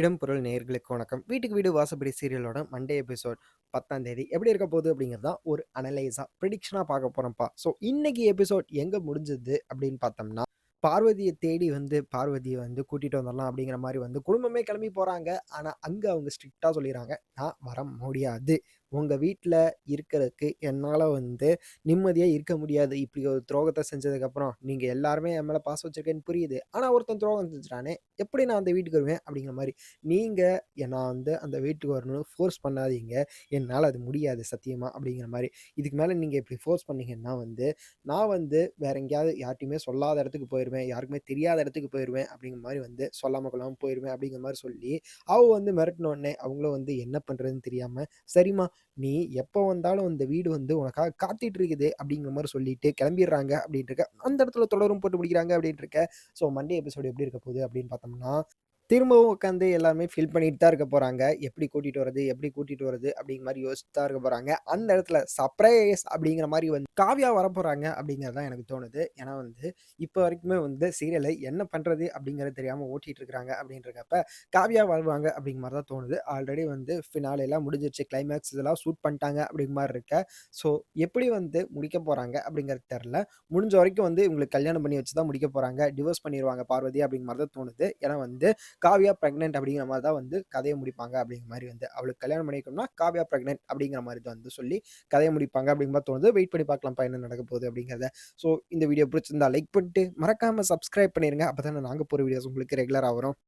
இடம்பொருள் நேர்களுக்கு வணக்கம். வீட்டுக்கு வீடு வாசப்படி சீரியலோட மண்டே எபிசோட் 10ஆம் தேதி எப்படி இருக்க போகுது அப்படிங்கிறது தான் ஒரு அனலைஸா, ப்ரிடிக்ஷனாக பார்க்க போறோம்ப்பா. ஸோ இன்னைக்கு எபிசோட் எங்க முடிஞ்சது அப்படின்னு பார்த்தோம்னா, பார்வதியை தேடி வந்து பார்வதியை வந்து கூட்டிட்டு வந்துடலாம் அப்படிங்கிற மாதிரி வந்து குடும்பமே கிளம்பி போறாங்க. ஆனா அங்க அவங்க ஸ்ட்ரிக்ட்டா சொல்லிடுறாங்க "நான் வர முடியாது. உங்கள் வீட்டில் இருக்கிறதுக்கு என்னால் வந்து நிம்மதியாக இருக்க முடியாது. இப்படி ஒரு துரோகத்தை செஞ்சதுக்கப்புறம், நீங்கள் எல்லாருமே என் மேலே பாஸ் வச்சிருக்கேன்னு புரியுது. ஆனால் ஒருத்தன் துரோகம் செஞ்சுட்டானே, எப்படி நான் அந்த வீட்டுக்கு வருவேன்?" அப்படிங்கிற மாதிரி நீங்கள் நான் வந்து அந்த வீட்டுக்கு வரணும்னு ஃபோர்ஸ் பண்ணாதீங்க. என்னால் அது முடியாது சத்தியமாக அப்படிங்கிற மாதிரி இதுக்கு மேலே நீங்கள் இப்படி ஃபோர்ஸ் பண்ணீங்கன்னா வந்து, நான் வந்து வேற எங்கேயாவது யார்ட்டையுமே சொல்லாத இடத்துக்கு போயிடுவேன் யாருக்குமே தெரியாத இடத்துக்கு போயிடுவேன் அப்படிங்கிற மாதிரி வந்து சொல்லாமல் கொள்ளாமல் போயிடுவேன் அப்படிங்கிற மாதிரி சொல்லி, அவள் வந்து மிரட்டினோடனே அவங்களும் வந்து என்ன பண்ணுறதுன்னு தெரியாமல் "சரிம்மா, நீ எப்போ வந்தாலும் இந்த வீடு வந்து உனக்காக காத்திட்டு இருக்குது." அப்படிங்கிற மாதிரி சொல்லிட்டு கிளம்பிடுறாங்க அப்படின்ட்டு இருக்க. அந்த இடத்துல தொடரும் போட்டு முடிக்கிறாங்க அப்படின்ட்டு இருக்க. ஸோ மண்டே எபிசோடு எப்படி இருக்க போகுது அப்படின்னு பார்த்தோம்னா, திரும்பவும் உட்காந்து எல்லாருமே ஃபீல் பண்ணிட்டு தான் இருக்க போறாங்க. எப்படி கூட்டிட்டு வரது? எப்படி கூட்டிட்டு வரது? அப்படிங்கிற மாதிரி யோசிச்சு தான் இருக்க போறாங்க. அந்த இடத்துல சர்ப்ரைஸ் அப்படிங்கிற மாதிரி வந்து காவியா வரப்போகிறாங்க அப்படிங்கிறது தான் எனக்கு தோணுது. ஏன்னா வந்து இப்போ வரைக்குமே வந்து சீரியல என்ன பண்றது அப்படிங்கிறது தெரியாம ஓட்டிட்டு இருக்கிறாங்க அப்படின்றக்கப்ப, காவியா வருவாங்க அப்படிங்கிற மாதிரி தான் தோணுது. ஆல்ரெடி வந்து ஃபினாலேலாம் முடிஞ்சிருச்சு. கிளைமேக்ஸ் இதெல்லாம் ஷூட் பண்ணிட்டாங்க அப்படிங்கிற மாதிரி இருக்க. ஸோ எப்படி வந்து முடிக்க போறாங்க அப்படிங்கிறது தெரில முடிஞ்ச வரைக்கும் வந்து இவங்களுக்கு கல்யாணம் பண்ணி வச்சு தான் முடிக்க போறாங்க. டிவோர்ஸ் பண்ணிடுவாங்க பார்வதி அப்படிங்கிற மாதிரி தான் தோணுது. ஏன்னா வந்து காவியா ப்ரெக்னென்ட் அப்படிங்கிற மாதிரி தான் வந்து கதையை முடிப்பாங்க அப்படிங்கிற மாதிரி வந்து. அவளுக்கு கல்யாணம் பண்ணிக்கணும்னா காவியா ப்ரெக்னென்ட் அப்படிங்கிற மாதிரி தான் வந்து சொல்லி கதையை முடிப்பாங்க அப்படிங்கிற தோணுது. வெயிட் பண்ணி பார்க்கலாம்ப்பா என்ன நடக்க போகுது அப்படிங்கிறத. ஸோ இந்த வீடியோ பிடிச்சிருந்தா லைக் பண்ணிட்டு, மறக்காமல் சப்ஸ்கிரைப் பண்ணிருங்க. அப்பதானே நாங்கள் போகிற வீடியோஸ் உங்களுக்கு ரெகுலராக வரும்.